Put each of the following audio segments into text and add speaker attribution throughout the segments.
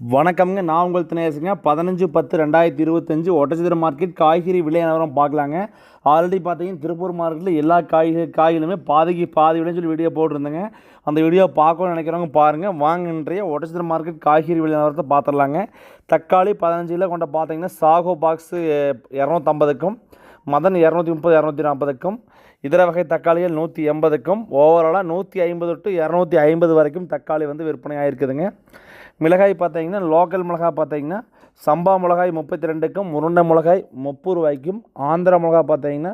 Speaker 1: வணக்கம்ங்க. நான் உங்கள் தினேசுங்க பதினஞ்சு பத்து ரெண்டாயிரத்தி இருபத்தஞ்சு ஒட்டச்சத்திர மார்க்கெட் காய்கறி விலை நிலவரம் பார்க்கலாங்க. ஆல்ரெடி பார்த்தீங்கன்னா திருப்பூர் மார்க்கெட்டில் எல்லா காய்கறி காய்களுமே பாதிக்கு பாதி விலைன்னு சொல்லி வீடியோ போட்டிருந்தேங்க. அந்த வீடியோ பார்க்கணும்னு நினைக்கிறவங்க பாருங்கள் வாங்க இன்றைய ஒட்டச்சத்திர மார்க்கெட் காய்கறி விலை நிலவரத்தை பார்த்துடலாங்க. தக்காளி பதினஞ்சு கிலோ கொண்ட பார்த்தீங்கன்னா சாகோ பாக்ஸு இரநூத்தம்பதுக்கும் மதன் இரநூத்தி முப்பது இரநூத்தி நாற்பதுக்கும் இதர வகை தக்காளிகள் நூற்றி எண்பதுக்கும் ஓவராலாக நூற்றி ஐம்பது டு இரநூத்தி ஐம்பது வரைக்கும் தக்காளி வந்து விற்பனை ஆகிருக்குதுங்க மிளகாய் பார்த்தீங்கன்னா லோக்கல் மிளகாய் பார்த்தீங்கன்னா சம்பா மிளகாய் முப்பத்தி ரெண்டுக்கும் உருண்டை மிளகாய் முப்பது ரூபாய்க்கும் ஆந்திர மிளகாய் பார்த்தீங்கன்னா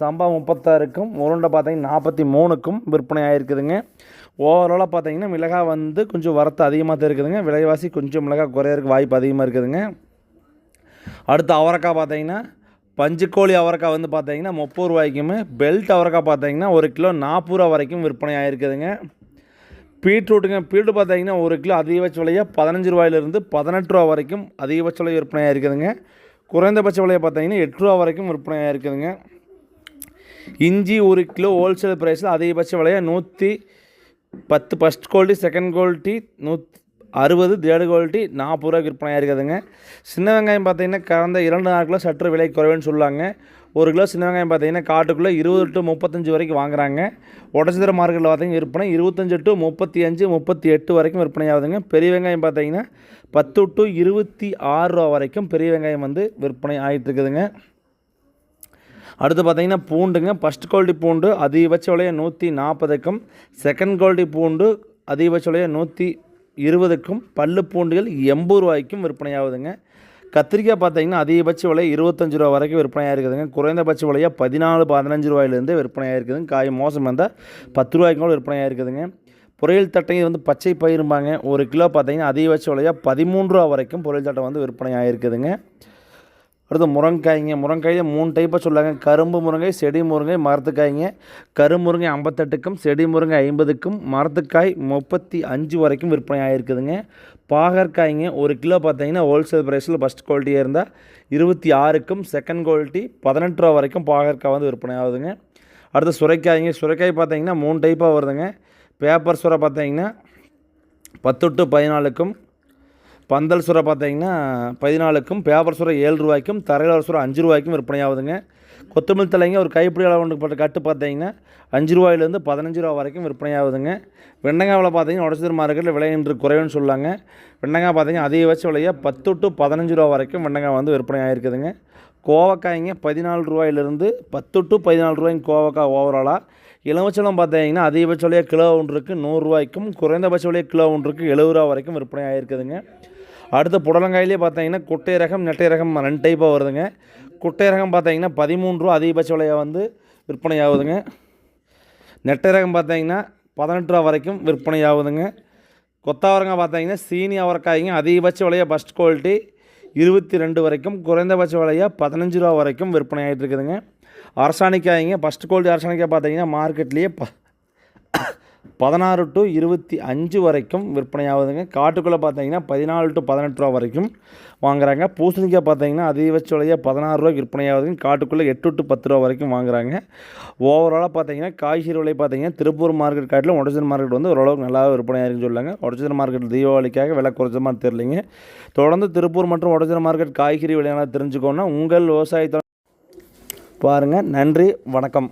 Speaker 1: சம்பா முப்பத்தாறுக்கும் உருண்டை பார்த்தீங்கன்னா நாற்பத்தி மூணுக்கும் விற்பனை ஆகிருக்குதுங்க ஓவராலாக பார்த்தீங்கன்னா மிளகாய் வந்து கொஞ்சம் வரத்து அதிகமாக தான் இருக்குதுங்க. விலைவாசி கொஞ்சம் மிளகாய் குறையறதுக்கு வாய்ப்பு அதிகமாக இருக்குதுங்க. அடுத்து அவரைக்காய் பார்த்தீங்கன்னா பஞ்சுக்கோழி அவரைக்காய் வந்து பார்த்தீங்கன்னா முப்பது ரூபாய்க்குமே பெல்ட் அவரைக்காய் பார்த்தீங்கன்னா ஒரு கிலோ நாற்பது ரூபா வரைக்கும் விற்பனை ஆகிருக்குதுங்க பீட்ரூட்டுங்க. பீட்ரூட் பார்த்தீங்கன்னா ஒரு கிலோ அதிகபட்ச விலையாக பதினஞ்சு ரூபாயிலிருந்து பதினெட்டு ரூபா வரைக்கும் அதிகபட்ச விலை விற்பனையாக இருக்குதுங்க. குறைந்தபட்ச விலையை பார்த்தீங்கன்னா எட்டு ரூபா வரைக்கும் விற்பனையாக இருக்குதுங்க. இஞ்சி ஒரு கிலோ ஹோல்சேல் ப்ரைஸில் அதிகபட்ச விலையாக நூற்றி பத்து. ஃபஸ்ட் குவாலிட்டி செகண்ட் குவாலிட்டி நூத் அறுபது தேர்டு குவாலிட்டி நாற்பது ரூபா விற்பனையாக இருக்குதுங்க. சின்ன வெங்காயம் பார்த்தீங்கன்னா கடந்த இரண்டு நாட்களில் சற்று விலை குறைவுன்னு சொல்லுவாங்க ஒரு கிலோ சின்ன வெங்காயம் பார்த்தீங்கன்னா காட்டுக்குள்ளே இருபது டு முப்பத்தஞ்சு வரைக்கும் வாங்குறாங்க. உடச்சிதர மார்க்கெட்டில் பார்த்தீங்கன்னா விற்பனை இருபத்தஞ்சு டு முப்பத்தி அஞ்சு முப்பத்தி எட்டு வரைக்கும் விற்பனை ஆகுதுங்க பெரிய வெங்காயம் பார்த்தீங்கன்னா பத்து டு இருபத்தி ஆறு ரூபா வரைக்கும் பெரிய வெங்காயம் வந்து விற்பனை ஆகிட்டு இருக்குதுங்க அடுத்து பார்த்தீங்கன்னா பூண்டுங்க. ஃபஸ்ட் குவாலிட்டி பூண்டு அதிகபட்ச விலையை நூற்றி நாற்பதுக்கும் செகண்ட் குவாலிட்டி பூண்டு அதிகபட்ச விலையை நூற்றி இருபதுக்கும் பல்லு பூண்டுகள் எண்பது ரூபாய்க்கும் விற்பனையாகுதுங்க. கத்திரிக்காய் பார்த்தீங்கன்னா அதிகபட்ச விலை இருபத்தஞ்சு ரூபா வரைக்கும் விற்பனையாக இருக்குதுங்க. குறைந்தபட்ச விலையாக பதினாலு பதினஞ்சு ரூபாயிலேருந்து விற்பனையாக இருக்குதுங்க. காய் மோசம் வந்தால் பத்து ரூபாய்க்கு கூட விற்பனையாக இருக்குதுங்க. பொரியல் தட்டையும் வந்து பச்சை பயிரும்பாங்க. ஒரு கிலோ பார்த்தீங்கன்னா அதிகபட்ச விலையாக பதிமூன்று ரூபா வரைக்கும் பொரியல் தட்டை வந்து விற்பனை ஆகிருக்குதுங்க அடுத்து முருங்காய்ங்க முருங்காயில் மூணு டைப்பாக சொல்லுவாங்க. கரும்பு முருங்கை செடி முருங்கை மரத்துக்காய்ங்க. கருமுருங்கை ஐம்பத்தெட்டுக்கும் செடி முருங்கை ஐம்பதுக்கும் மரத்துக்காய் முப்பத்தி அஞ்சு வரைக்கும் விற்பனை ஆகிருக்குதுங்க பாகற்காய்ங்க ஒரு கிலோ பார்த்தீங்கன்னா ஹோல்சேல் ப்ரைஸில் ஃபஸ்ட் குவாலிட்டியாக இருந்தால் இருபத்தி ஆறுக்கும் செகண்ட் குவாலிட்டி பதினெட்டு ரூபா வரைக்கும் பாகற்காய் வந்து விற்பனை ஆகுதுங்க. அடுத்து சுரைக்காய்ங்க. சுரைக்காய் பார்த்தீங்கன்னா மூணு டைப்பாக வருதுங்க. பேப்பர் சுரை பார்த்தீங்கன்னா பத்து டு பதினாலுக்கும் பந்தல் சுரை பார்த்தீங்கன்னா பதினாலுக்கும் பேப்பர் சுரை ஏழு ரூபாய்க்கும் தரையாளர் சுரை அஞ்சு ரூபாய்க்கும் விற்பனை ஆகுதுங்க கொத்தமல்லி தலைங்க ஒரு கைப்பிடி அளவுப்பட்ட கட்டு பார்த்தீங்கன்னா அஞ்சு ரூபாயிலேருந்து பதினஞ்சு ரூபா வரைக்கும் விற்பனை ஆகுதுங்க வெண்டங்காவில் பார்த்தீங்கன்னா உடச்சது மார்க்கெட்டில் விலை இன்று குறைவுன்னு சொல்லுவாங்க வெண்டங்காய் பார்த்தீங்கன்னா அதிகபட்ச விலையாக பத்து டு பதினஞ்சு ரூபா வரைக்கும் வெண்டைக்காய் வந்து விற்பனை ஆகிருக்குதுங்க கோவக்காய்ங்க பதினாலு ரூபாயிலிருந்து பத்து டு பதினாலு ரூபாய்க்கு கோவக்காய் ஓவராலாக இளவச்சலம் பார்த்தீங்கன்னா அதிகபட்ச விலையாக கிலோ ஒன்றுக்கு நூறுரூவாய்க்கும் குறைந்தபட்ச விலையாக கிலோ ஒன்றுக்கு எழுபது ரூபா வரைக்கும் விற்பனை ஆகிருக்குதுங்க அடுத்து புடலங்காயிலே பார்த்தீங்கன்னா குட்டை ரகம் நெட்டை ரகம் ரெண்டு டைப்பாக வருதுங்க. குட்டை ரகம் பார்த்தீங்கன்னா பதிமூணு ரூபா அதிகபட்ச விலையாக வந்து விற்பனை ஆகுதுங்க நெட்டை ரகம் பார்த்தீங்கன்னா பதினெட்டு ரூபா வரைக்கும் விற்பனை ஆகுதுங்க கொத்தாவரங்காய் பார்த்தீங்கன்னா சீனி அவரைக்காய்ங்க அதிகபட்ச விலையாக ஃபஸ்ட் குவாலிட்டி இருபத்தி ரெண்டு வரைக்கும் குறைந்தபட்ச விலையாக பதினஞ்சு ரூபா வரைக்கும் விற்பனை ஆகிட்டு இருக்குதுங்க அரசாணிக்காய்ங்க ஃபஸ்ட் குவாலிட்டி அரசாணிக்காய் பார்த்தீங்கன்னா மார்க்கெட்லேயே ப பதினாறு டு இருபத்தி அஞ்சு வரைக்கும் விற்பனையாகுதுங்க. காட்டுக்குள்ளே பார்த்தீங்கன்னா பதினாலு டு பதினெட்டு ரூபா வரைக்கும் வாங்குறாங்க. பூசணிக்காய் பார்த்தீங்கன்னா அதிகபட்ச விலையாக பதினாறு ரூபாய்க்கு விற்பனை ஆகுதுங்க காட்டுக்குள்ளே எட்டு டு பத்து ரூபா வரைக்கும் வாங்குறாங்க. ஓவராலாக பார்த்தீங்கன்னா காய்கறி விலை பார்த்தீங்கன்னா திருப்பூர் மார்க்கெட் காட்டிலும் ஒடச்சல் மார்க்கெட் வந்து ஓரளவுக்கு நல்லா விற்பனையாயிருக்குன்னு சொல்லுவாங்க ஒடச்சல் மார்க்கெட் தீபாவளிக்காக விலை குறைச்ச மாதிரி தெரியலிங்க. தொடர்ந்து திருப்பூர் மற்றும் ஒடச்சல் மார்க்கெட் காய்கறி விலையான தெரிஞ்சுக்கோன்னா உங்கள் விவசாயத்தை பாருங்கள் நன்றி. வணக்கம்.